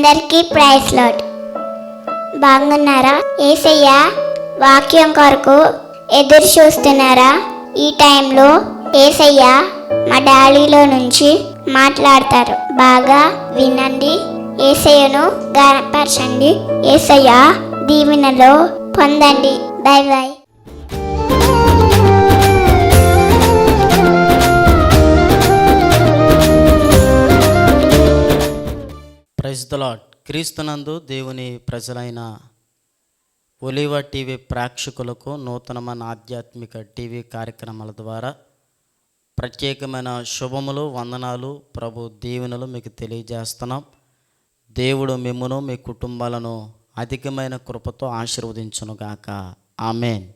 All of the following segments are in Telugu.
అందరికీ ప్రైస్ లాట్ బాగున్నారా? ఏసయ్య వాక్యం కొరకు ఎదురు చూస్తున్నారా? ఈ టైంలో ఏసయ్య మా డాడీలో నుంచి మాట్లాడతారు. బాగా వినండి. ఏసయ్యను గనపరచండి. ఏసయ్య దీవెనలో పొందండి. Bye bye. Praise the lord క్రీస్తునందు దేవుని ప్రజలైన ఒలివ టీవీ ప్రేక్షకులకు నూతనమైన ఆధ్యాత్మిక టీవీ కార్యక్రమాల ద్వారా ప్రత్యేకమైన శుభములు వందనాలు ప్రభు దీవెనలు మీకు తెలియజేస్తున్నాం. దేవుడు మిమ్మను మీ కుటుంబాలను అధికమైన కృపతో ఆశీర్వదించునుగాక ఆమెన్.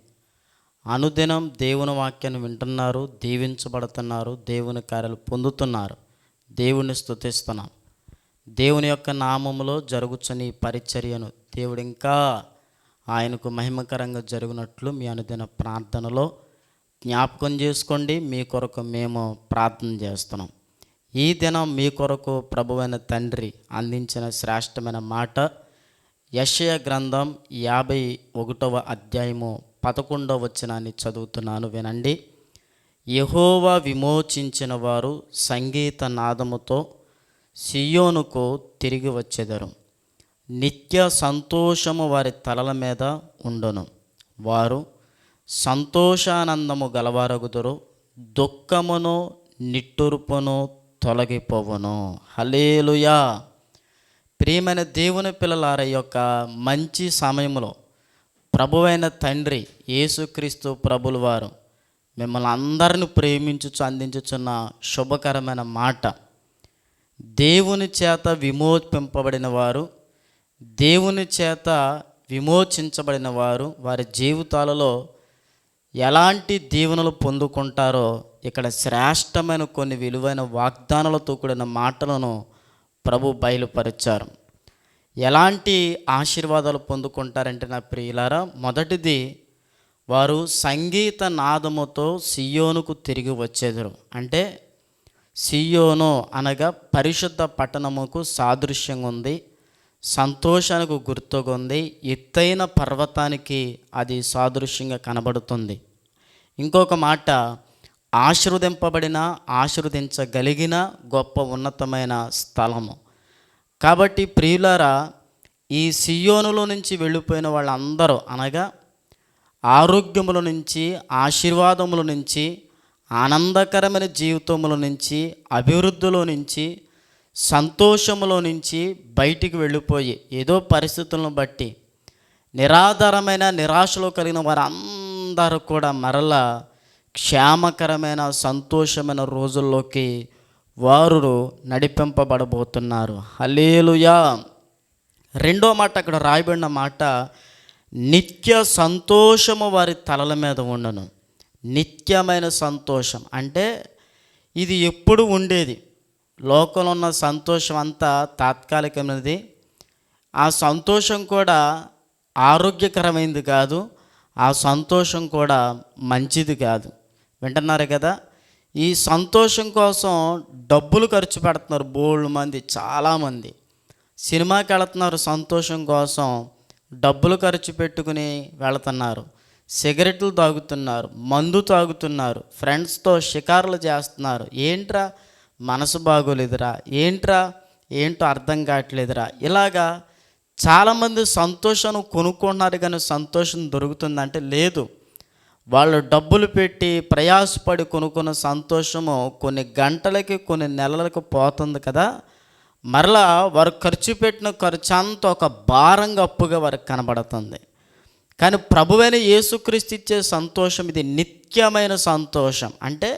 అనుదినం దేవుని వాక్యాన్ని వింటున్నారు దీవించబడుతున్నారు దేవుని కార్యాలు పొందుతున్నారు. దేవుని స్తుతిస్తున్నాం. దేవుని యొక్క నామములో జరుగుచని పరిచర్యను దేవుడు ఇంకా ఆయనకు మహిమకరంగా జరుగునట్లు మీ అనుదిన ప్రార్థనలో జ్ఞాపకం చేసుకోండి. మీ కొరకు మేము ప్రార్థన చేస్తున్నాం. ఈ దినం మీ కొరకు ప్రభువైన తండ్రి అందించిన శ్రేష్టమైన మాట యశయ గ్రంథం యాభై ఒకటవ అధ్యాయము పదకొండవ వచనాన్ని చదువుతున్నాను వినండి. యహోవా విమోచించిన వారు సంగీత నాదముతో సియోనుకు తిరిగి వచ్చెదరు. నిత్య సంతోషము వారి తలల మీద ఉండను. వారు సంతోషానందము గలవారగుదురు. దుఃఖమును నిట్టూర్పును తొలగిపోవును. హలేలుయా ప్రియమైన దేవుని పిల్లలార యొక్క మంచి సమయంలో ప్రభువైన తండ్రి యేసుక్రీస్తు ప్రభులు వారు మిమ్మల్ని అందరిని ప్రేమించుచు అందించుచున్న శుభకరమైన మాట దేవుని చేత విమోచింపబడిన వారు దేవుని చేత విమోచించబడిన వారు వారి జీవితాలలో ఎలాంటి దీవెనలు పొందుకుంటారో ఇక్కడ శ్రేష్టమైన కొన్ని విలువైన వాగ్దానాలతో కూడిన మాటలను ప్రభు బయలుపరిచారు. ఎలాంటి ఆశీర్వాదాలు పొందుకుంటారంటే నా ప్రియులారా మొదటిది వారు సంగీత నాదముతో సియోనుకు తిరిగి వచ్చేదరు. అంటే సియోను అనగా పరిశుద్ధ పట్టణముకు సాదృశ్యంగా ఉంది సంతోషానికి గుర్తుగా ఉంది ఎత్తైన పర్వతానికి అది సాదృశ్యంగా కనబడుతుంది. ఇంకొక మాట ఆశీర్వదింపబడిన ఆశీర్వదించగలిగిన గొప్ప ఉన్నతమైన స్థలము. కాబట్టి ప్రియులారా ఈ సియోనులో నుంచి వెళ్ళిపోయిన వాళ్ళందరూ అనగా ఆరోగ్యముల నుంచి ఆశీర్వాదముల నుంచి ఆనందకరమైన జీవితముల నుంచి అభివృద్ధిలో నుంచి సంతోషములో నుంచి బయటికి వెళ్ళిపోయి ఏదో పరిస్థితులను బట్టి నిరాధారమైన నిరాశలో కలిగిన వారందరూ కూడా మరలా క్షేమకరమైన సంతోషమైన రోజుల్లోకి వారు నడిపింపబడబోతున్నారు. హలేలుయా రెండో మాట అక్కడ రాయబడిన మాట నిత్య సంతోషము వారి తలల మీద ఉండను. నిత్యమైన సంతోషం. అంటే ఇది ఎప్పుడు ఉండేది? లోకంలో ఉన్న సంతోషం అంతా తాత్కాలికమైనది. ఆ సంతోషం కూడా ఆరోగ్యకరమైనది కాదు ఆ సంతోషం కూడా మంచిది కాదు. వింటున్నారు కదా? ఈ సంతోషం కోసం డబ్బులు ఖర్చు పెడుతున్నారు బోళ్ళు మంది చాలామంది సినిమాకి వెళుతున్నారు సంతోషం కోసం డబ్బులు ఖర్చు పెట్టుకుని వెళుతున్నారు. సిగరెట్లు తాగుతున్నారు మందు తాగుతున్నారు ఫ్రెండ్స్తో షికారులు చేస్తున్నారు. ఏంట్రా? మనసు బాగోలేదురా. ఏంట్రా? ఏంటో అర్థం కావట్లేదురా. ఇలాగా చాలామంది సంతోషం కొనుక్కుంటున్నారు కానీ సంతోషం దొరుకుతుందంటే లేదు. వాళ్ళు డబ్బులు పెట్టి ప్రయాసపడి కొనుక్కున్న సంతోషము కొన్ని గంటలకి కొన్ని నెలలకు పోతుంది కదా. మరలా వారు ఖర్చు పెట్టిన ఖర్చు అంతా ఒక భారంగా అప్పుగా వారికి కనబడుతుంది. కానీ ప్రభువైన యేసుక్రీస్తు ఇచ్చే సంతోషం ఇది నిత్యమైన సంతోషం. అంటే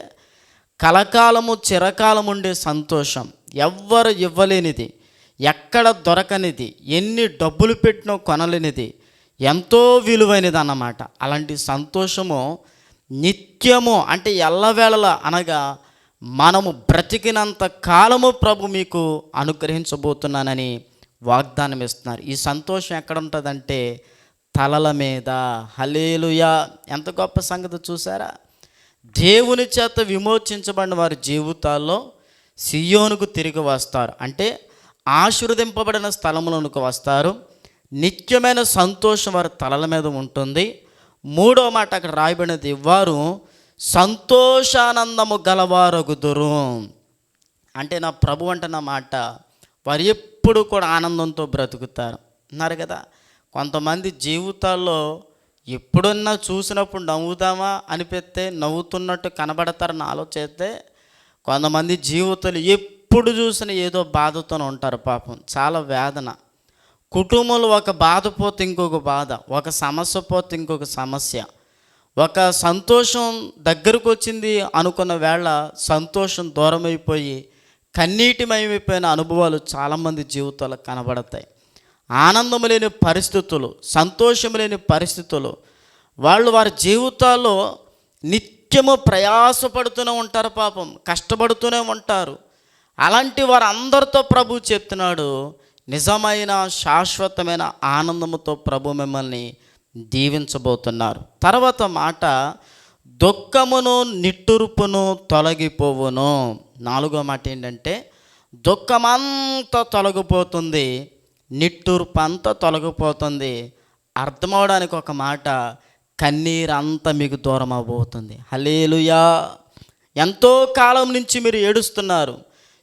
కలకాలము చిరకాలం ఉండే సంతోషం. ఎవ్వరు ఇవ్వలేనిది. ఎక్కడ దొరకనిది. ఎన్ని డబ్బులు పెట్టినా కొనలేనిది. ఎంతో విలువైనది అన్నమాట అలాంటి సంతోషము నిత్యము అంటే ఎల్లవేళలా అనగా మనము బ్రతికినంత కాలము ప్రభు మీకు అనుగ్రహించబోతున్నానని వాగ్దానం ఇస్తున్నారు ఈ సంతోషం ఎక్కడ ఉంటుందంటే తలల మీద. హలేలుయా ఎంత గొప్ప సంగతి చూసారా? దేవుని చేత విమోచించబడిన వారి జీవితాల్లో సియోనుకు తిరిగి వస్తారు. అంటే ఆశీర్వదింపబడిన స్థలములకు వస్తారు. నిత్యమైన సంతోషం వారి తలల మీద ఉంటుంది. మూడో మాట అక్కడ రాయబడినది వారు సంతోషానందము గలవారగుదురు. అంటే నా ప్రభు అంటే నా మాట వారు ఎప్పుడు కూడా ఆనందంతో బ్రతుకుతారు. అన్నారు కదా? కొంతమంది జీవితాల్లో ఎప్పుడన్నా చూసినప్పుడు నవ్వుదామా అనిపిస్తే నవ్వుతున్నట్టు కనబడతారని ఆలోచిస్తే కొంతమంది జీవితాలు ఎప్పుడు చూసినా ఏదో బాధతో ఉంటారు పాపం. చాలా వేదన. కుటుంబంలో ఒక బాధ పోతే ఇంకొక బాధ ఒక సమస్య పోతే ఇంకొక సమస్య. ఒక సంతోషం దగ్గరకు వచ్చింది అనుకున్న వేళ సంతోషం దూరం అయిపోయి కన్నీటిమయమైపోయిన అనుభవాలు చాలామంది జీవితాలకు కనబడతాయి. ఆనందం లేని పరిస్థితులు సంతోషం లేని పరిస్థితులు. వాళ్ళు వారి జీవితాల్లో నిత్యము ప్రయాసపడుతూనే ఉంటారు పాపం కష్టపడుతూనే ఉంటారు. అలాంటి వారందరితో ప్రభు చెప్తున్నాడు నిజమైన శాశ్వతమైన ఆనందముతో ప్రభు మిమ్మల్ని దీవించబోతున్నారు. తర్వాత మాట దుఃఖమును నిట్టురుపును తొలగిపోవును. నాలుగో మాట ఏంటంటే దుఃఖమంతా తొలగిపోతుంది నిట్టూర్పు అంతా తొలగిపోతుంది. అర్థమవడానికి ఒక మాట కన్నీరు అంతా మీకు దూరం అవబోతుంది హలేలుయా ఎంతో కాలం నుంచి మీరు ఏడుస్తున్నారు.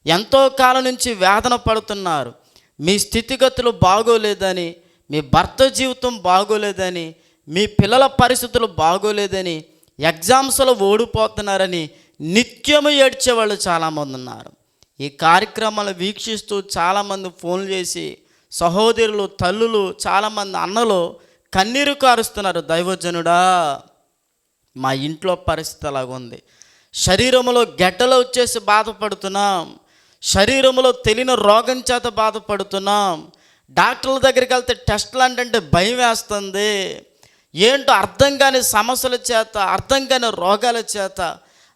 ఎంతో కాలం నుంచి వేదన పడుతున్నారు. మీ స్థితిగతులు బాగోలేదని మీ భర్త జీవితం బాగోలేదని మీ పిల్లల పరిస్థితులు బాగోలేదని ఎగ్జామ్స్లో ఓడిపోతున్నారని నిత్యము ఏడ్చేవాళ్ళు చాలామంది ఉన్నారు. ఈ కార్యక్రమాలు వీక్షిస్తూ చాలామంది ఫోన్లు చేసి సహోదరులు తల్లులు చాలామంది అన్నలు కన్నీరు కారుస్తున్నారు. దైవజనుడా మా ఇంట్లో పరిస్థితి అలాగుంది. శరీరంలో గడ్డలు వచ్చేసి బాధపడుతున్నాం. శరీరంలో తెలియని రోగం చేత బాధపడుతున్నాం. డాక్టర్ల దగ్గరికి వెళ్తే టెస్ట్లు అంటే భయం వేస్తుంది. ఏంటో అర్థం కాని సమస్యల చేత అర్థం కాని రోగాల చేత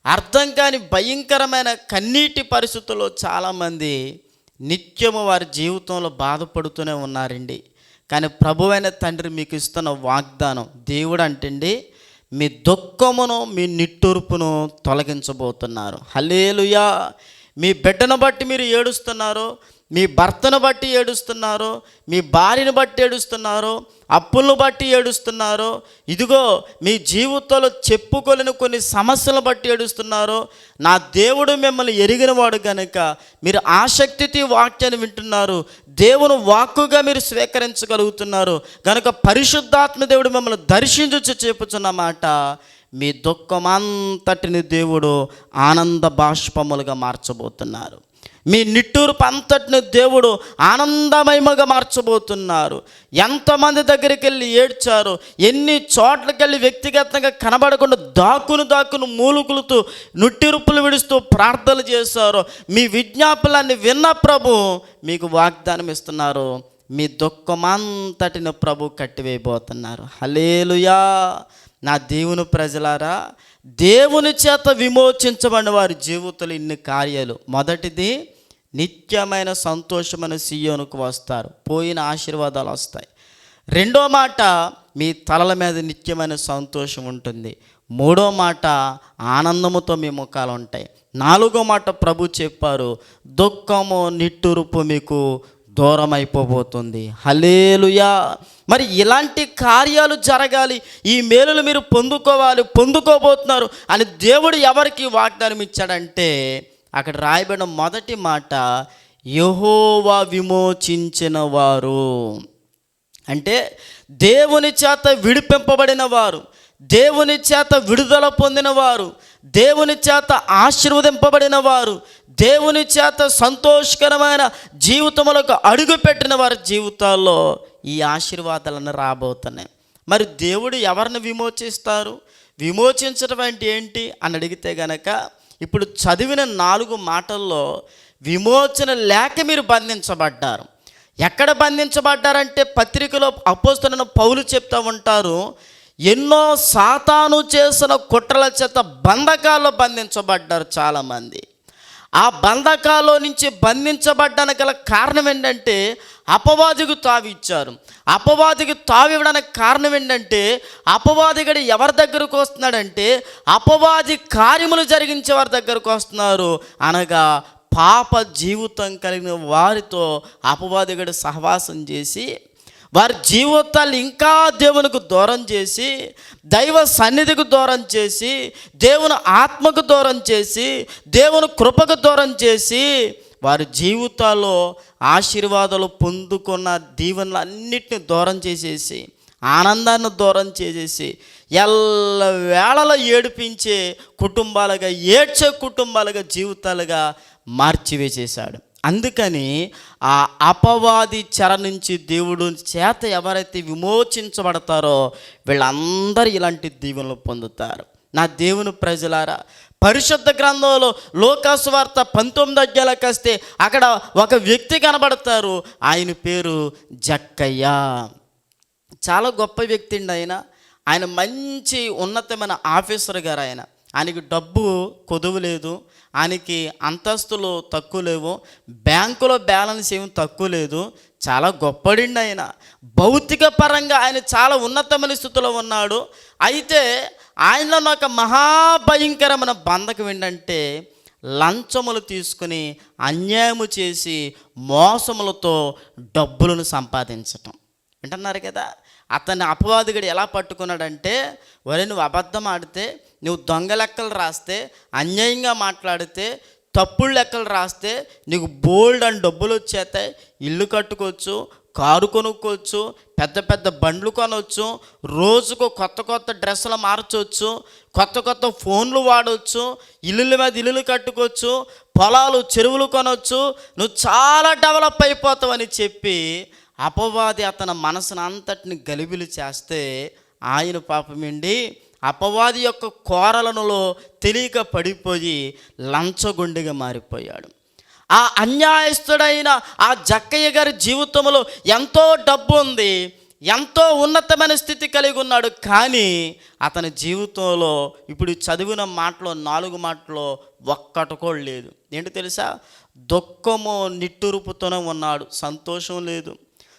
అర్థం కాని భయంకరమైన కన్నీటి పరిస్థితుల్లో చాలామంది నిత్యము వారి జీవితంలో బాధపడుతూనే ఉన్నారండి. కానీ ప్రభువైన తండ్రి మీకు ఇస్తున్న వాగ్దానం దేవుడు అంటండి మీ దుఃఖమును మీ నిట్టూర్పును తొలగించబోతున్నారు. హలేలుయా మీ బిడ్డను బట్టి మీరు ఏడుస్తున్నారు మీ భర్తను బట్టి ఏడుస్తున్నారు మీ భార్యను బట్టి ఏడుస్తున్నారు అప్పులను బట్టి ఏడుస్తున్నారు ఇదిగో మీ జీవితంలో చెప్పుకోలేని కొన్ని సమస్యలను బట్టి ఏడుస్తున్నారు నా దేవుడు మిమ్మల్ని ఎరిగినవాడు కనుక మీరు ఆసక్తితో వాక్యాన్ని వింటున్నారు దేవుని వాక్కుగా మీరు స్వీకరించగలుగుతున్నారు కనుక పరిశుద్ధాత్మ దేవుడు మిమ్మల్ని దర్శించు చెప్పుచున్నమాట మీ మీ దుఃఖమంతటిని దేవుడు ఆనంద బాష్పములుగా మార్చబోతున్నారు. మీ నిట్టూర్పు అంతటిని దేవుడు ఆనందమయముగా మార్చబోతున్నారు. ఎంతమంది దగ్గరికి వెళ్ళి ఏడ్చారు ఎన్ని చోట్లకి వెళ్ళి వ్యక్తిగతంగా కనబడకుండా దాక్కును దాక్కును మూలుకులుతూ నుట్టిరుప్పులు విడుస్తూ ప్రార్థనలు చేశారు. మీ విజ్ఞాపనాన్ని విన్న ప్రభు మీకు వాగ్దానం ఇస్తున్నారు. మీ దుఃఖమంతటిని ప్రభు కట్టివేయబోతున్నారు. హలేలుయా నా దేవుని ప్రజలారా దేవుని చేత విమోచించబడిన వారి జీవితంలో ఇన్ని కార్యాలు. మొదటిది నిత్యమైన సంతోషమైన సీయోనుకు వస్తారు. పోయిన ఆశీర్వాదాలు వస్తాయి. రెండో మాట మీ తలల మీద నిత్యమైన సంతోషం ఉంటుంది. మూడో మాట ఆనందముతో మీ ముఖాలు ఉంటాయి. నాలుగో మాట ప్రభు చెప్పారు దుఃఖము నిట్టురుపు మీకు దూరం అయిపోబోతుంది హలేలుయా మరి ఇలాంటి కార్యాలు జరగాలి ఈ మేలులు మీరు పొందుకోవాలి పొందుకోబోతున్నారు అని దేవుడు ఎవరికి వాగ్దానం ఇచ్చాడంటే అక్కడ రాయబడిన మొదటి మాట యహోవా విమోచించిన వారు అంటే దేవుని చేత విడిపింపబడిన వారు దేవుని చేత విడుదల పొందిన వారు దేవుని చేత ఆశీర్వదింపబడిన వారు దేవుని చేత సంతోషకరమైన జీవితములకు అడుగుపెట్టిన వారి జీవితాల్లో ఈ ఆశీర్వాదాలను రాబోతున్నాయి. మరి దేవుడు ఎవరిని విమోచిస్తారు? విమోచించడం అంటే ఏంటి? అని అడిగితే గనక ఇప్పుడు చదివిన నాలుగు మాటల్లో విమోచన లేక మీరు బంధించబడ్డారు. ఎక్కడ బంధించబడ్డారంటే పత్రికలో అపోస్తున్న పౌలు చెప్తూ ఉంటారు ఎన్నో సాతాను చేసిన కుట్రల చేత బంధకాల్లో బంధించబడ్డారు చాలామంది. ఆ బంధకాలో నుంచి బంధించబడ్డానికి గల కారణం ఏంటంటే అపవాదికి తావిచ్చారు అపవాదికి తావివ్వడానికి కారణం ఏంటంటే అపవాదిగడు ఎవరి దగ్గరకు వస్తున్నాడంటే అపవాది కార్యములు జరిగించే వారి దగ్గరకు వస్తున్నారు. అనగా పాప జీవితం కలిగిన వారితో అపవాదిగడు సహవాసం చేసి వారి జీవితాలు ఇంకా దేవునికి దూరం చేసి దైవ సన్నిధికి దూరం చేసి దేవుని ఆత్మకు దూరం చేసి దేవుని కృపకు దూరం చేసి వారి జీవితాల్లో ఆశీర్వాదాలు పొందుకున్న దీవెనలు అన్నిటిని దూరం చేసేసి ఆనందాన్ని దూరం చేసేసి ఎల్ల వేళలో ఏడిపించే కుటుంబాలుగా ఏడ్చే కుటుంబాలుగా జీవితాలుగా మార్చివేసేశాడు. అందుకని ఆ అపవాది చెర నుంచి దేవుడు చేత ఎవరైతే విమోచించబడతారో వీళ్ళందరూ ఇలాంటి దీవెనలు పొందుతారు. నా దేవుని ప్రజలారా పరిశుద్ధ గ్రంథంలో లోకాసు వార్త పంతొమ్మిది అధ్యాయులకు వస్తే అక్కడ ఒక వ్యక్తి కనబడతారు ఆయన పేరు జక్కయ్య. చాలా గొప్ప వ్యక్తి అండి ఆయన. ఆయన మంచి ఉన్నతమైన ఆఫీసర్ గారు ఆయన. ఆయనకి డబ్బు కొదువు లేదు. ఆయనకి అంతస్తులు తక్కువ లేవు బ్యాంకులో బ్యాలెన్స్ ఏమి తక్కువ లేదు చాలా గొప్పడిండి ఆయన. భౌతిక పరంగా ఆయన చాలా ఉన్నతమైన స్థితిలో ఉన్నాడు. అయితే ఆయనలో ఒక మహాభయంకరమైన బంధకం ఏంటంటే లంచములు తీసుకుని అన్యాయము చేసి మోసములతో డబ్బులను సంపాదించటం. వింటున్నారు కదా? అతన్ని అపవాదిగడు ఎలా పట్టుకున్నాడంటే వరిని నువ్వు అబద్ధం ఆడితే నువ్వు దొంగ లెక్కలు రాస్తే అన్యాయంగా మాట్లాడితే తప్పుడు లెక్కలు రాస్తే నీకు బోల్డ్ అని డబ్బులు వచ్చేస్తాయి ఇల్లు కట్టుకోవచ్చు కారు కొనుక్కోవచ్చు పెద్ద పెద్ద బండ్లు కొనవచ్చు రోజుకు కొత్త కొత్త డ్రెస్సులు మార్చవచ్చు కొత్త కొత్త ఫోన్లు వాడవచ్చు ఇల్లుల మీద ఇల్లులు కట్టుకోవచ్చు పొలాలు చెరువులు కొనవచ్చు నువ్వు చాలా డెవలప్ అయిపోతావని చెప్పి అపవాది అతని మనసును అంతటిని గలిబిలు చేస్తే ఆయన పాపమేండి అపవాది యొక్క కోరలనులో తెలియక పడిపోయి లంచగొండిగా మారిపోయాడు. ఆ అన్యాయస్తుడైన ఆ జక్కయ్య గారి జీవితంలో ఎంతో డబ్బు ఉంది ఎంతో ఉన్నతమైన స్థితి కలిగి ఉన్నాడు. కానీ అతని జీవితంలో ఇప్పుడు చదివిన మాటలో నాలుగు మాటలో ఒక్కటి కూడా లేదు. ఏంటి తెలుసా? దుఃఖము నిట్టురుపుతూనే ఉన్నాడు. సంతోషం లేదు.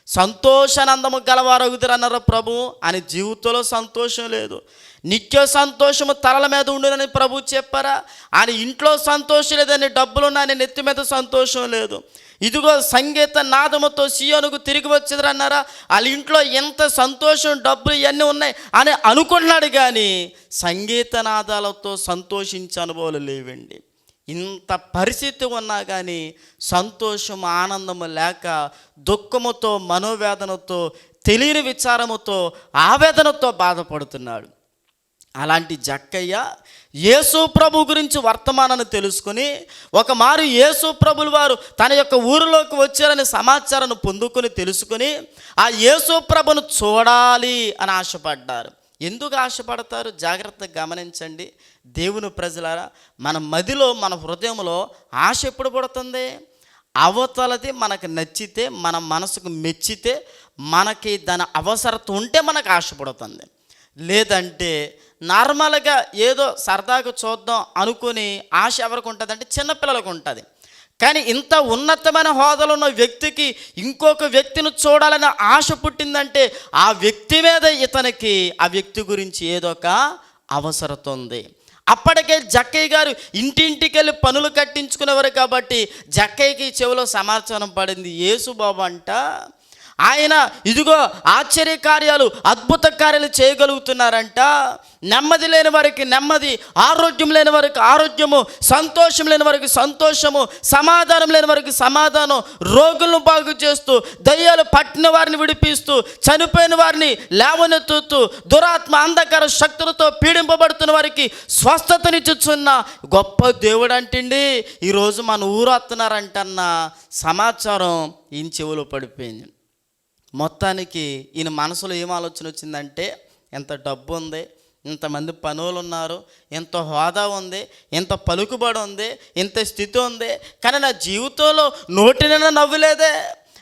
సంతోషానందము గలవారగుతారు అన్నారు ప్రభు అని జీవితంలో సంతోషం లేదు. నిత్య సంతోషము తలల మీద ఉండునని ప్రభు చెప్పారా? ఆయన ఇంట్లో సంతోషం లేదని డబ్బులు ఆయన నెత్తి మీద సంతోషం లేదు. ఇదిగో సంగీత నాదముతో సియోనుకు తిరిగి వచ్చేది అన్నారా వాళ్ళ ఇంట్లో ఎంత సంతోషం డబ్బులు ఇవన్నీ ఉన్నాయి అని అనుకున్నాడు కానీ సంగీత నాదాలతో సంతోషించే అనుభవాలు లేవండి. ఇంత పరిస్థితి ఉన్నా కానీ సంతోషం ఆనందము లేక దుఃఖముతో మనోవేదనతో తెలియని విచారముతో ఆవేదనతో బాధపడుతున్నాడు. అలాంటి జక్కయ్య యేసు ప్రభు గురించి వర్తమానాన్ని తెలుసుకుని ఒక మారు యేసు ప్రభులు వారు తన యొక్క ఊరిలోకి వచ్చారని సమాచారాన్ని పొందుకొని తెలుసుకుని ఆ యేసు ప్రభును చూడాలి అని ఆశపడ్డారు. ఎందుకు ఆశపడతారు? జాగ్రత్తగా గమనించండి. దేవుని ప్రజలారా మన మదిలో మన హృదయంలో ఆశ ఎప్పుడు పడుతుంది? అవతలది మనకు నచ్చితే మన మనసుకు మెచ్చితే మనకి దాని అవసరత ఉంటే మనకు ఆశపడుతుంది లేదంటే నార్మల్గా ఏదో సరదాగా చూద్దాం అనుకుని ఆశ ఎవరికి ఉంటుంది అంటే చిన్నపిల్లలకు ఉంటుంది. కానీ ఇంత ఉన్నతమైన హోదాలో ఉన్న వ్యక్తికి ఇంకొక వ్యక్తిని చూడాలని ఆశ పుట్టిందంటే ఆ వ్యక్తి మీద ఇతనికి ఆ వ్యక్తి గురించి ఏదో ఒక అవసరత ఉంది. అప్పటికే జక్కయ్య గారు ఇంటింటికి వెళ్ళి పనులు కట్టించుకునేవారు కాబట్టి జక్కయ్యకి చెవిలో సమాచారం పడింది. యేసుబాబు అంట ఆయన ఇదిగో ఆశ్చర్య కార్యాలు అద్భుత కార్యాలు చేయగలుగుతున్నారంట. నెమ్మది లేని వారికి నెమ్మది ఆరోగ్యం లేని వారికి ఆరోగ్యము సంతోషం లేని వారికి సంతోషము సమాధానం లేని వారికి సమాధానం రోగులను బాగు చేస్తూ దయ్యాలు పట్టిన వారిని విడిపిస్తూ చనిపోయిన వారిని లేవనెత్తుతూ దురాత్మ అంధకార శక్తులతో పీడింపబడుతున్న వారికి స్వస్థతనిచ్చుచున్న గొప్ప దేవుడు అంటండి ఈరోజు మన ఊరు వస్తున్నారంటన్న సమాచారం ఈయన చెవిలో పడిపోయింది. మొత్తానికి ఈయన మనసులో ఏం ఆలోచన వచ్చిందంటే ఎంత డబ్బు ఉంది ఇంతమంది పనులు ఉన్నారు ఎంత హోదా ఉంది ఎంత పలుకుబడి ఉంది ఎంత స్థితి ఉంది కానీ నా జీవితంలో నోటినైనా నవ్వులేదే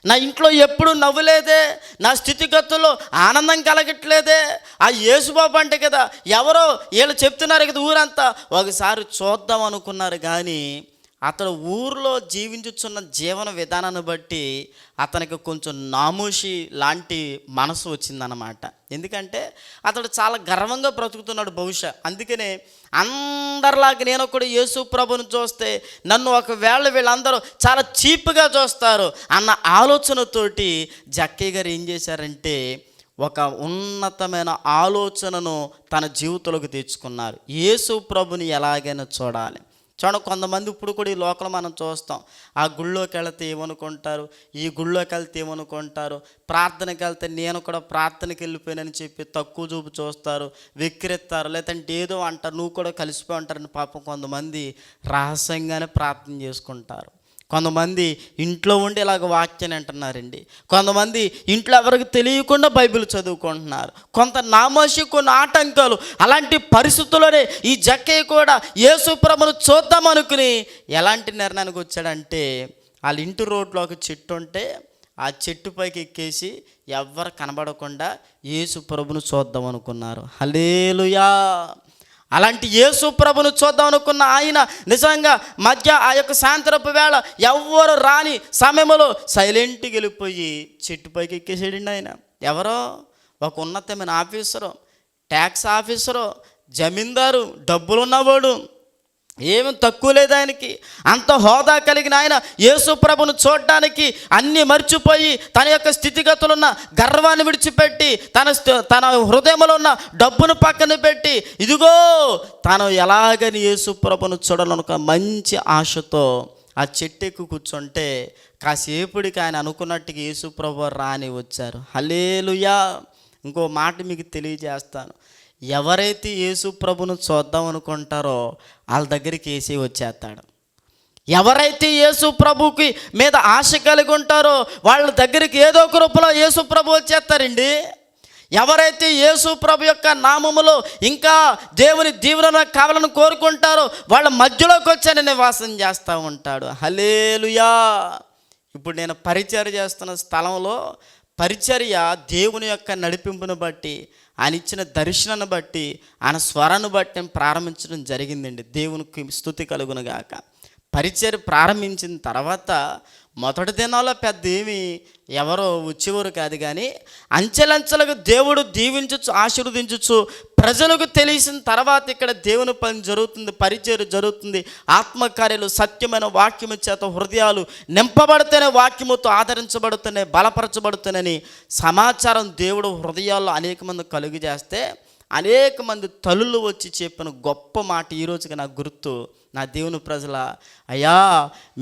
నా ఇంట్లో ఎప్పుడు నవ్వులేదే నా స్థితిగతుల్లో ఆనందం కలగట్లేదే. ఆ యేసుబాబు అంటే కదా ఎవరో వీళ్ళు చెప్తున్నారు కదా ఊరంతా ఒకసారి చూద్దాం అనుకున్నారు కానీ అతడు ఊర్లో జీవించుచున్న జీవన విధానాన్ని బట్టి అతనికి కొంచెం నామూషి లాంటి మనసు వచ్చిందనమాట ఎందుకంటే అతడు చాలా గర్వంగా బ్రతుకుతున్నాడు బహుశా. అందుకనే అందరిలాగా నేను కూడా యేసు ప్రభుని చూస్తే నన్ను ఒకవేళ వీళ్ళందరూ చాలా చీప్గా చూస్తారు అన్న ఆలోచనతోటి జక్కయ్య గారు ఏం చేశారంటే ఒక ఉన్నతమైన ఆలోచనను తన జీవితంలోకి తెచ్చుకున్నారు. యేసు ప్రభుని ఎలాగైనా చూడాలి. చూడండి కొంతమంది ఇప్పుడు కూడా ఈ లోకల్ మనం చూస్తాం. ఆ గుళ్ళోకి వెళితే ఏమనుకుంటారు? ఈ గుళ్ళోకి వెళ్తే ఏమనుకుంటారు? ప్రార్థనకి వెళ్తే నేను కూడా ప్రార్థనకి వెళ్ళిపోయానని చెప్పి తక్కువ చూపు చూస్తారు విక్రిస్తారు లేదంటే ఏదో అంటారు నువ్వు కూడా కలిసిపోయి ఉంటారని పాపం కొంతమంది రహస్యంగానే ప్రార్థన చేసుకుంటారు. కొంతమంది ఇంట్లో ఉండి ఇలాగ వాక్యాన్ని అంటున్నారండి. కొంతమంది ఇంట్లో ఎవరికి తెలియకుండా బైబిల్ చదువుకుంటున్నారు. కొంత నామోషి కొన్ని ఆటంకాలు అలాంటి పరిస్థితుల్లోనే ఈ జక్కయ్య కూడా యేసుప్రభను చూద్దామనుకుని ఎలాంటి నిర్ణయానికి వచ్చాడంటే వాళ్ళ ఇంటి రోడ్లో ఒక చెట్టు ఉంటే ఆ చెట్టు పైకి ఎక్కేసి ఎవ్వరు కనబడకుండా యేసు ప్రభును చూద్దాం అనుకున్నారు హలేలుయా అలాంటి యేసు ప్రభును చూద్దాం అనుకున్న ఆయన నిజంగా మధ్య ఆ యొక్క సాయంత్రపు వేళ ఎవ్వరు రాని సమయంలో సైలెంట్కి వెళ్ళిపోయి చెట్టు పైకి ఎక్కేసాడండి ఆయన. ఎవరో? ఒక ఉన్నతమైన ఆఫీసరు ట్యాక్స్ ఆఫీసరు జమీందారు డబ్బులున్నవాడు. ఏమి తక్కువ లేదు ఆయనకి. అంత హోదా కలిగిన ఆయన యేసు ప్రభును చూడడానికి అన్నీ మర్చిపోయి తన యొక్క స్థితిగతులున్న గర్వాన్ని విడిచిపెట్టి తన తన హృదయంలో ఉన్న డబ్బును పక్కన పెట్టి ఇదిగో తను ఎలాగని యేసు ప్రభును చూడాలనుక మంచి ఆశతో ఆ చెట్టెక్కు కూర్చుంటే కాసేపుడికి ఆయన అనుకున్నట్టుగా యేసుప్రభు రాని వచ్చారు. హలేలుయా ఇంకో మాట మీకు తెలియజేస్తాను. ఎవరైతే యేసు ప్రభును చూద్దాం అనుకుంటారో వాళ్ళ దగ్గరికి వేసి వచ్చేస్తాడు. ఎవరైతే యేసు ప్రభుకి మీద ఆశ కలిగి ఉంటారో వాళ్ళ దగ్గరికి ఏదో ఒక రూపంలో యేసు ప్రభు వచ్చేస్తారండి. ఎవరైతే యేసు ప్రభు యొక్క నామములో ఇంకా దేవుని దీవెన కావాలని కోరుకుంటారో వాళ్ళ మధ్యలోకి వచ్చి నివాసం చేస్తూ ఉంటాడు. హలేలుయా ఇప్పుడు నేను పరిచర్య చేస్తున్న స్థలంలో పరిచర్య దేవుని యొక్క నడిపింపును బట్టి ఆయన ఇచ్చిన దర్శనాన్ని బట్టి ఆయన స్వరాన్ని బట్టి ప్రారంభించడం జరిగిందండి. దేవునికి స్థుతి కలుగునుగాక పరిచయ ప్రారంభించిన తర్వాత మొదటి దినాల్లో పెద్ద ఏమి ఎవరో వచ్చేవారు కాదు కానీ అంచెలంచెలకు దేవుడు దీవించచ్చు ఆశీర్వదించచ్చు. ప్రజలకు తెలిసిన తర్వాత ఇక్కడ దేవుని పని జరుగుతుంది పరిచయం జరుగుతుంది. ఆత్మకార్యాలు సత్యమైన వాక్యము చేత హృదయాలు నింపబడితేనే వాక్యముతో ఆదరించబడుతున్నాయి బలపరచబడుతున్నాయని సమాచారం దేవుడు హృదయాల్లో అనేక మంది కలుగు చేస్తే అనేక మంది తల్లులు వచ్చి చెప్పిన గొప్ప మాట ఈరోజుకి నాకు గుర్తు. నా దేవుని ప్రజల అయ్యా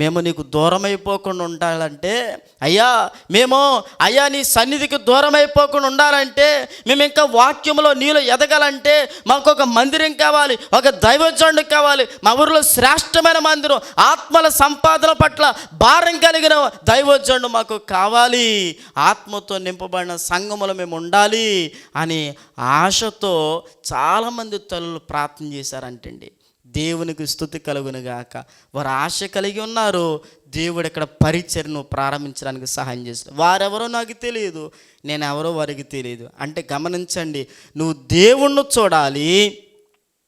మేము నీకు దూరమైపోకుండా ఉండాలంటే అయ్యా మేము అయ్యా నీ సన్నిధికి దూరమైపోకుండా ఉండాలంటే మేము ఇంకా వాక్యంలో నీలో ఎదగాలంటే మాకు ఒక మందిరం కావాలి ఒక దైవజండు కావాలి మా ఊరిలో శ్రేష్టమైన మందిరం ఆత్మల సంపాదన పట్ల భారం కలిగిన దైవజండు మాకు కావాలి ఆత్మతో నింపబడిన సంఘములో మేము ఉండాలి అని ఆశతో చాలామంది తల్లులు ప్రార్థన చేశారంటండి. దేవునికి స్థుతి కలుగునుగాక వారు ఆశ కలిగి ఉన్నారు. దేవుడు ఇక్కడ పరిచర్ను ప్రారంభించడానికి సహాయం చేస్తాడు. వారెవరో నాకు తెలియదు నేను ఎవరో వారికి తెలియదు అంటే గమనించండి. నువ్వు దేవుణ్ణి చూడాలి.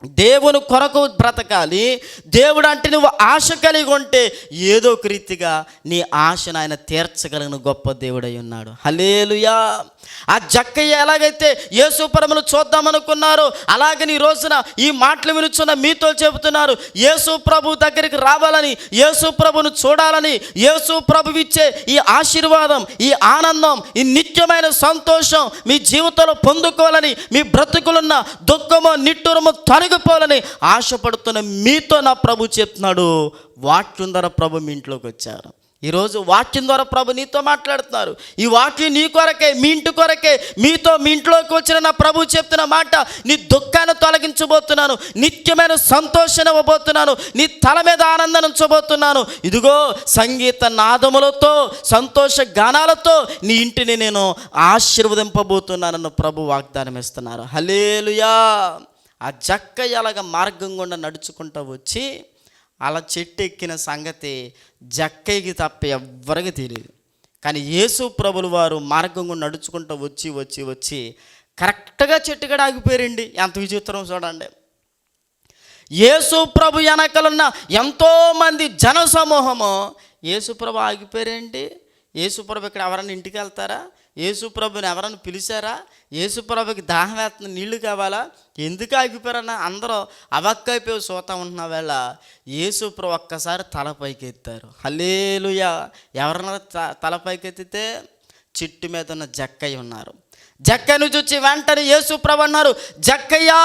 దేవుని కొరకు బ్రతకాలి. దేవుడు అంటే నువ్వు ఆశ కలిగి ఉంటే ఏదో ఒక రీతిగా నీ ఆశను ఆయన తీర్చగలిగిన గొప్ప దేవుడై ఉన్నాడు. హలేలుయా ఆ జక్కయ్య ఎలాగైతే యేసుపరమును చూద్దామనుకున్నారో అలాగని ఈ రోజున ఈ మాటలు వినుచున్న మీతో చెబుతున్నారు యేసు ప్రభు దగ్గరికి రావాలని యేసు ప్రభును చూడాలని యేసు ప్రభు ఇచ్చే ఈ ఆశీర్వాదం ఈ ఆనందం ఈ నిత్యమైన సంతోషం మీ జీవితంలో పొందుకోవాలని మీ బ్రతుకులున్న దుఃఖము నిట్టూరము తొలగిపోవాలని ఆశపడుతున్న మీతో నా ప్రభు చెప్తున్నాడు. వాక్యం ద్వారా ప్రభు మీ ఇంట్లోకి వచ్చారు. ఈరోజు వాక్యం ద్వారా ప్రభు నీతో మాట్లాడుతున్నారు. ఈ వాక్యం నీ కొరకే మీ ఇంటి కొరకే మీతో మీ ఇంట్లోకి వచ్చిన నా ప్రభు చెప్తున్న మాట నీ దుఃఖాన్ని తొలగించబోతున్నాను నిత్యమైన సంతోషం ఇవ్వబోతున్నాను నీ తల మీద ఆనందం ఉంచబోతున్నాను. ఇదిగో సంగీత నాదములతో సంతోష గానాలతో నీ ఇంటిని నేను ఆశీర్వదింపబోతున్నానన్న ప్రభు వాగ్దానం ఇస్తున్నారు. హలేలుయా ఆ జక్క ఎలాగ మార్గం గుండా నడుచుకుంటూ వచ్చి అలా చెట్టు ఎక్కిన సంగతి జక్కయ్యకి తప్ప ఎవ్వరికి తెలియదు. కానీ యేసు ప్రభులు వారు మార్గంగా నడుచుకుంటూ వచ్చి వచ్చి వచ్చి కరెక్ట్గా చెట్టుగా ఆగిపోయారండి. ఎంత విచిత్రం చూడండి. యేసు ప్రభు వెనకలున్న ఎంతోమంది జన సమూహము యేసుప్రభు ఆగిపోయారండి. యేసుప్రభు ఇక్కడ ఎవరైనా ఇంటికి వెళ్తారా? యేసుప్రభుని ఎవరైనా పిలిచారా? యేసుప్రభుకి దాహం వేస్తున్న నీళ్ళు కావాలా? ఎందుకు ఆగిపోయారన్న అందరూ అవక్కైపోయి సోతా ఉంటున్న వేళ యేసుప్రభు ఒక్కసారి తల పైకెత్తారు. హలేలుయా ఎవరన్నా తలపైకి తల పైకెత్తితే చెట్టు మీద ఉన్న జక్కయ్య ఉన్నారు. జక్కను చూచి వెంటనే యేసు ప్రభు అన్నారు జక్కయ్యా!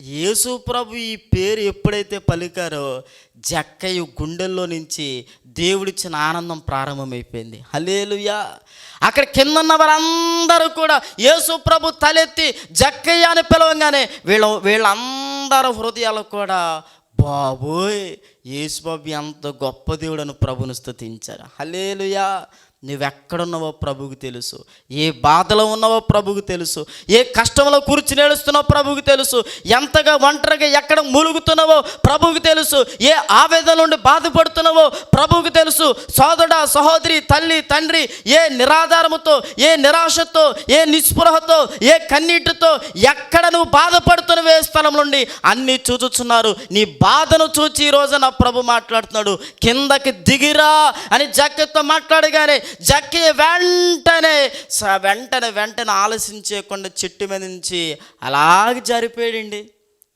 యేసు ప్రభు ఈ పేరు ఎప్పుడైతే పలికారో జక్కయ్య గుండెల్లో నుంచి దేవుడిచ్చిన ఆనందం ప్రారంభమైపోయింది. హలేలుయా అక్కడ కింద ఉన్న వారందరూ కూడా యేసు ప్రభు తలెత్తి జక్కయ్య అని పిలవగానే వీళ్ళ వీళ్ళందరూ హృదయాలు కూడా బాబోయ్ యేసుబాబు ఎంత గొప్ప దేవుడని ప్రభుని స్థుతించారు. హలేలుయా నువ్వెక్కడున్నావో ప్రభువుకు తెలుసు. ఏ బాధలో ఉన్నావో ప్రభువుకు తెలుసు. ఏ కష్టంలో కూర్చుని నేడుస్తున్నావో ప్రభువుకు తెలుసు. ఎంతగా ఒంటరిగా ఎక్కడ మూలుగుతున్నావో ప్రభువుకు తెలుసు. ఏ ఆవేదన నుండి బాధపడుతున్నావో ప్రభువుకు తెలుసు. సోదరుడ సహోదరి తల్లి తండ్రి ఏ నిరాధారముతో ఏ నిరాశతో ఏ నిస్పృహతో ఏ కన్నీటితో ఎక్కడ నువ్వు బాధపడుతున్న ఏ స్థలం నుండి అన్నీ చూచుచున్నారు. నీ బాధను చూచి ఈ రోజు నా ప్రభు మాట్లాడుతున్నాడు. కిందకి దిగిరా అని జక్కతో మాట్లాడగానే జక్కి వెంటనే స- వెంటనే వెంటనే ఆలోచించకుండా చెట్టు మీద నుంచి అలాగే జారిపోయాడండి.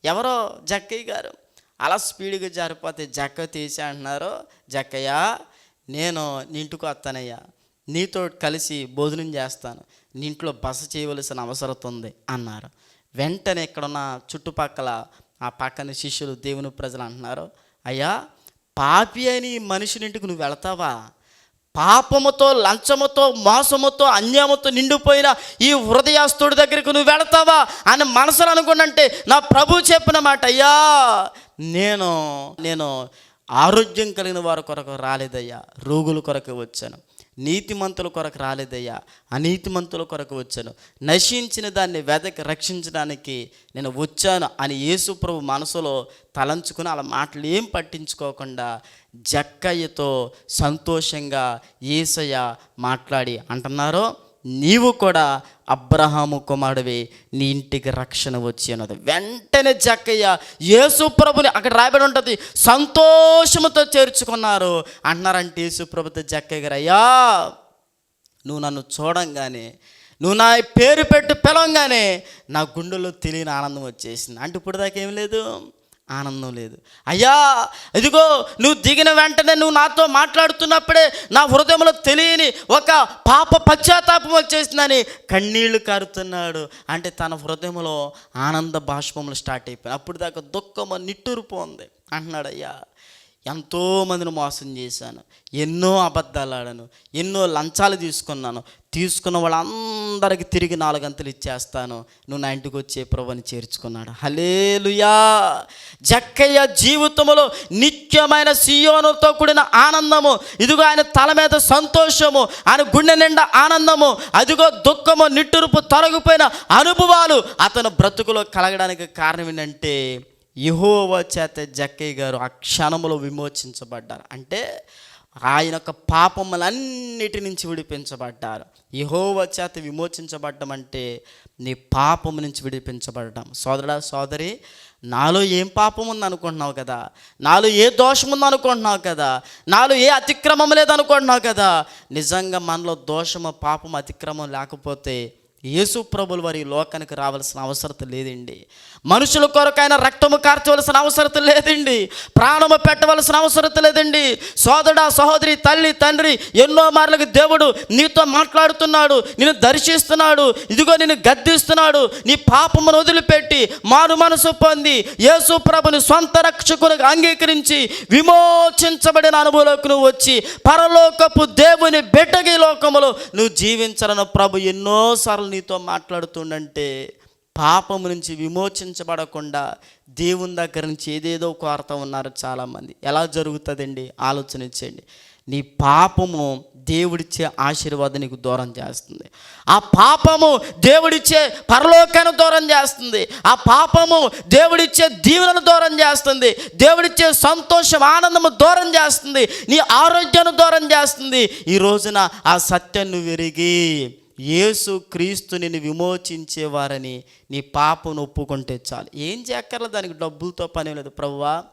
ఎవరో జక్కయ్య గారు. అలా స్పీడ్గా జరిపోతే జక్క తీసి అంటున్నారు జక్కయ్య నేను నీ ఇంటికి వస్తానయ్యా. నీతో కలిసి భోజనం చేస్తాను. నీ ఇంట్లో బస చేయవలసిన అవసరం ఉంది అన్నారు. వెంటనే ఇక్కడున్న చుట్టుపక్కల ఆ పక్కన శిష్యులు దేవుని ప్రజలు అంటున్నారు అయ్యా పాపి అని ఈ ఇంటికి నువ్వు వెళతావా? పాపముతో లంచముతో మోసముతో అన్యాయముతో నిండిపోయిన ఈ హృదయాస్తుడి దగ్గరికి నువ్వు వెళతావా అని మనసులో అనుకున్నంటే నా ప్రభు చెప్పిన మాట అయ్యా నేను నేను ఆరోగ్యం కలిగిన వారి కొరకు రాలేదయ్యా రోగుల కొరకు వచ్చాను. నీతిమంతుల కొరకు రాలేదయ్యా. అనీతిమంతుల కొరకు వచ్చాను. నశించిన దాన్ని వెదకి రక్షించడానికి నేను వచ్చాను అని యేసుప్రభు మనసులో తలంచుకుని అలా మాటలు ఏం పట్టించుకోకుండా జక్కయ్యతో సంతోషంగా ఏసయ్య మాట్లాడి అంటున్నారో నీవు కూడా అబ్రహాము కుమారుడివి నీ ఇంటికి రక్షణ వచ్చి అన్నది వెంటనే జక్కయ్య యేసుప్రభుని అక్కడ రాయబడి ఉంటుంది. సంతోషముతో చేర్చుకున్నారు. అన్నారంటే యేసుప్రభుతో జక్కయ్య గారు అయ్యా నువ్వు నన్ను చూడంగానే నువ్వు నా పేరు పెట్టి పిలవంగానే నా గుండెలో తెలియని ఆనందం వచ్చేసింది. అంటే ఇప్పుడు దాకా ఏం లేదు. ఆనందం లేదు. అయ్యా ఇదిగో నువ్వు దిగిన వెంటనే నువ్వు నాతో మాట్లాడుతున్నప్పుడే నా హృదయంలో తెలియని ఒక పాప పశ్చాత్తాపం వచ్చేసిందని కన్నీళ్ళు కారుతున్నాడు. అంటే తన హృదయంలో ఆనంద బాష్పములు స్టార్ట్ అయిపోయి అప్పుడు దాకా దుఃఖము నిట్టూరిపోంది అంటున్నాడు అయ్యా ఎంతో మందిని మోసం చేశాను. ఎన్నో అబద్ధాలు ఆడాను ఎన్నో లంచాలు తీసుకున్నాను. తీసుకున్న వాళ్ళందరికీ తిరిగి నాలుగంతలు ఇచ్చేస్తాను. నువ్వు నా ఇంటికి వచ్చే ప్రభుని చేర్చుకున్నాడు. హలేలుయా జక్కయ్య జీవితంలో నిత్యమైన సియోనుతో కూడిన ఆనందము. ఇదిగో ఆయన తల మీద సంతోషము. ఆయన గుండె నిండా ఆనందము. అదిగో దుఃఖము నిట్టురుపు తొలగిపోయిన అనుభవాలు. అతను బ్రతుకులో కలగడానికి కారణం ఏంటంటే యహోవ చేత జక్కయ్య గారు ఆ క్షణములో విమోచించబడ్డారు. అంటే ఆయన యొక్క పాపములన్నిటి నుంచి విడిపించబడ్డారు. యహోవ చేత విమోచించబడ్డం అంటే నీ పాపము నుంచి విడిపించబడడం. సోదరుడా సోదరి నాలో ఏం పాపం ఉంది అనుకుంటున్నావు కదా? నాలో ఏ దోషం ఉంది అనుకుంటున్నావు కదా? నాలో ఏ అతిక్రమం లేదనుకుంటున్నావు కదా? నిజంగా మనలో దోషము పాపం అతిక్రమం లేకపోతే యేసు ప్రభులు వారి లోకానికి రావాల్సిన అవసరం లేదండి. మనుషుల కొరకైనా రక్తము కార్చవలసిన అవసరం లేదండి. ప్రాణము పెట్టవలసిన అవసరం లేదండి. సోదరుడా సహోదరి తల్లి తండ్రి ఎన్నో మార్లకు దేవుడు నీతో మాట్లాడుతున్నాడు నిన్ను దర్శిస్తున్నాడు ఇదిగో నిన్ను గద్దిస్తున్నాడు నీ పాపమును వదిలిపెట్టి మారు మనసు పొంది యేసు ప్రభుని సొంత రక్షకునిగా అంగీకరించి విమోచించబడిన అనుభవంలోకి నువ్వు వచ్చి పరలోకపు దేవుని బిడ్డగి లోకములో నువ్వు జీవించాలని ప్రభు ఎన్నోసార్లు నీతో మాట్లాడుతుండంటే పాపం నుంచి విమోచించబడకుండా దేవుని దగ్గర నుంచి ఏదేదో కోరుతూ ఉన్నారు చాలామంది. ఎలా జరుగుతుందండి? ఆలోచన ఇచ్చేయండి నీ పాపము దేవుడిచ్చే ఆశీర్వాదం నీకు దూరం చేస్తుంది. ఆ పాపము దేవుడిచ్చే పరలోకాన్ని దూరం చేస్తుంది. ఆ పాపము దేవుడిచ్చే దీవెనను దూరం చేస్తుంది. దేవుడిచ్చే సంతోషం ఆనందము దూరం చేస్తుంది. నీ ఆరోగ్యాన్ని దూరం చేస్తుంది. ఈ రోజున ఆ సత్యం నువ్వు యేసు క్రీస్తు నిన్ను విమోచించేవారని నీ పాపను ఒప్పుకుంటే చాలు. ఏం చేయక్కర్లేదు దానికి డబ్బులతో పని లేదు. ప్రభువా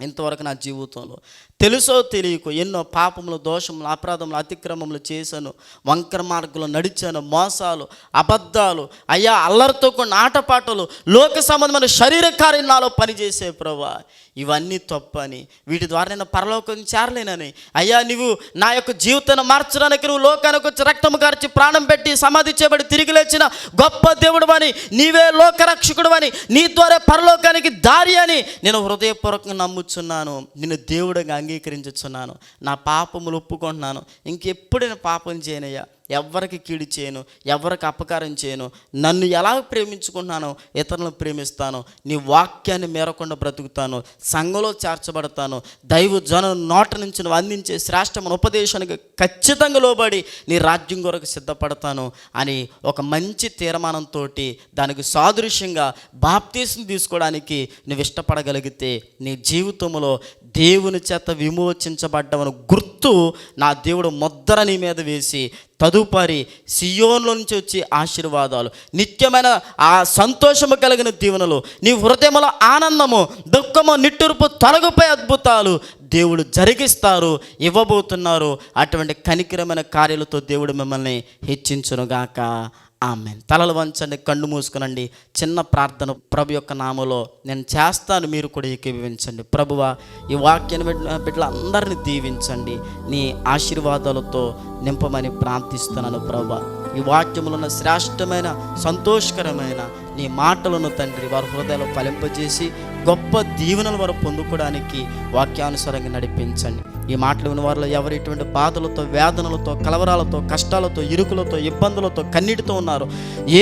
ఇంతవరకు నా జీవితంలో తెలుసో తెలియకో ఎన్నో పాపములు దోషములు అపరాధములు అతిక్రమములు చేశాను. వంకర మార్గంలో నడిచాను. మోసాలు అబద్ధాలు అయ్యా అల్లరితో కొన్ని ఆటపాటలు లోక సంబంధమైన శరీర కార్యం నాలో పనిచేసే ప్రభా ఇవన్నీ తప్పని. వీటి ద్వారా నేను పరలోకం చేరలేనని. అయ్యా నువ్వు నా యొక్క జీవితాన్ని మార్చడానికి నువ్వు లోకానికి వచ్చి రక్తము కార్చి ప్రాణం పెట్టి సమాధి చేయబడి తిరిగి లేచిన గొప్ప దేవుడు అని నీవే లోకరక్షకుడు అని నీ ద్వారా పరలోకానికి దారి అని నేను హృదయపూర్వకంగా నమ్ముచున్నాను. నిన్ను దేవుడిగా అంగీకరించుచున్నాను. నా పాపములు ఒప్పుకుంటున్నాను. ఇంకెప్పుడు నేను పాపం చేయనయ్యా? ఎవరికి కీడు చేయను? ఎవరికి అపకారం చేయను? నన్ను ఎలా ప్రేమించుకుంటున్నానో ఇతరులను ప్రేమిస్తాను. నీ వాక్యాన్ని మేరకుండా బ్రతుకుతాను. సంఘంలో చేర్చబడతాను. దైవ జన నోట నుంచి నువ్వు అందించే శ్రేష్టమైన ఉపదేశానికి ఖచ్చితంగా లోబడి నీ రాజ్యం కొరకు సిద్ధపడతాను అని ఒక మంచి తీర్మానంతో దానికి సాదృశ్యంగా బాప్తీసం తీసుకోవడానికి నువ్వు ఇష్టపడగలిగితే నీ జీవితంలో దేవుని చేత విమోచించబడ్డమని గుర్తు నా దేవుడు ముద్ర నీ మీద వేసి తదుపరి సియోన్లో నుంచి వచ్చి ఆశీర్వాదాలు నిత్యమైన ఆ సంతోషము కలిగిన దీవెనలు నీ హృదయముల ఆనందము దుఃఖము నిట్టూర్పు తొలగుపై అద్భుతాలు దేవుడు జరిగిస్తారు ఇవ్వబోతున్నారు. అటువంటి కనికరమైన కార్యాలతో దేవుడు మిమ్మల్ని హెచ్చించునుగాక. ఆమె తలలు వంచండి కళ్ళు మూసుకునండి. చిన్న ప్రార్థన ప్రభు యొక్క నామలో నేను చేస్తాను మీరు కూడా ఏకీభవించండి. ప్రభువ ఈ వాక్యాన్ని బిడ్డ బిడ్డలందరినీ దీవించండి. నీ ఆశీర్వాదాలతో నింపమని ప్రార్థిస్తున్నాను ప్రభు. ఈ వాక్యంలో ఉన్న శ్రేష్టమైన సంతోషకరమైన నీ మాటలను తండ్రి వారి హృదయాలు ఫలింపజేసి గొప్ప దీవెనలు వారు పొందుకోవడానికి వాక్యానుసారంగా నడిపించండి. ఈ మాటలు విన్న వారిలో ఎవరు ఎటువంటి బాధలతో వేదనలతో కలవరాలతో కష్టాలతో ఇరుకులతో ఇబ్బందులతో కన్నీటితో ఉన్నారు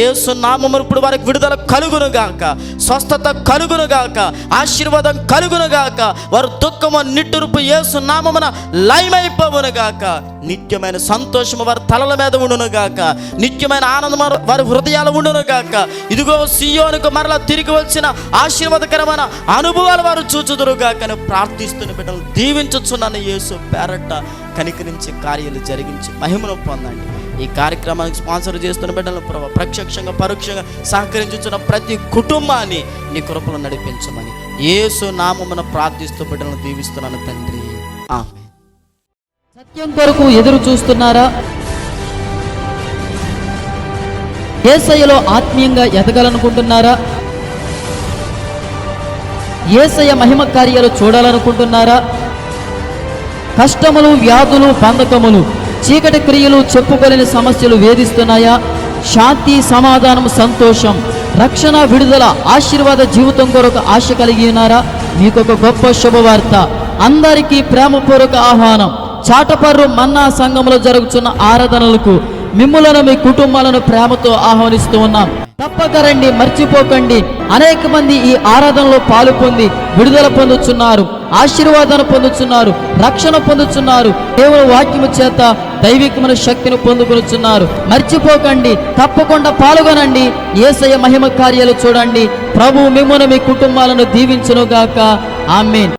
ఏసు నామమును ఇప్పుడు వారికి విడుదల కలుగును గాక స్వస్థత కలుగును గాక ఆశీర్వాదం కలుగును గాక వారు దుఃఖము నిట్టురుపు ఏసు నామమున లయమైపోవును గాక నిత్యమైన సంతోషము వారి తలల మీద ఉండును గాక నిత్యమైన ఆనందం వారి హృదయాలు ఉండును గాక ఇదిగో సియోనుకు మరలా తిరిగి వచ్చిన ఆశీర్వాదకరమైన అనుభవాలు వారు చూచుదురు గాక అని ప్రార్థిస్తున్న బిడ్డలు దీవించుచున్నాను యేసు పేరట కనికరించి కార్యాలు జరిగించి మహిమను పొందండి. ఈ కార్యక్రమానికి స్పాన్సర్ చేస్తున్న బిడ్డలను ప్రభావ ప్రత్యక్షంగా పరోక్షంగా సహకరించుతున్న ప్రతి కుటుంబాన్ని నీ కృపలో నడిపించమని యేసు నామమున ప్రార్థిస్తూ బిడ్డలను దీవిస్తున్నాను తండ్రి. ఆమె సత్యం కొరకు ఎదురు చూస్తున్నారా? ఏసయలో ఆత్మీయంగా ఎదగాలనుకుంటున్నారా? ఏసయ మహిమ కార్యాలు చూడాలనుకుంటున్నారా? కష్టములు వ్యాధులు బంధకములు చీకటి క్రియలు చెప్పుకోలేని సమస్యలు వేధిస్తున్నాయా? శాంతి సమాధానం సంతోషం రక్షణ విడుదల ఆశీర్వాద జీవితం కొరకు ఆశ కలిగి ఉన్నారా? మీకు ఒక గొప్ప శుభవార్త. అందరికీ ప్రేమపూర్వక ఆహ్వానం. చాటపర్రు మన్నా సంఘంలో జరుగుతున్న ఆరాధనలకు మిమ్ములను మీ కుటుంబాలను ప్రేమతో ఆహ్వానిస్తూ ఉన్నాం. తప్పక రండి మర్చిపోకండి. అనేక మంది ఈ ఆరాధనలో పాలు పొంది విడుదల పొందుచున్నారు ఆశీర్వాదాన్ని పొందుచున్నారు రక్షణ పొందుచున్నారు. దేవుని వాక్యము చేత దైవికమైన శక్తిని పొందుకొనుచున్నారు. మర్చిపోకండి తప్పకుండా పాల్గొనండి. ఏసయ మహిమ కార్యాలు చూడండి. ప్రభు మిమ్మల్ని మీ కుటుంబాలను దీవించునుగాక. ఆమెన్.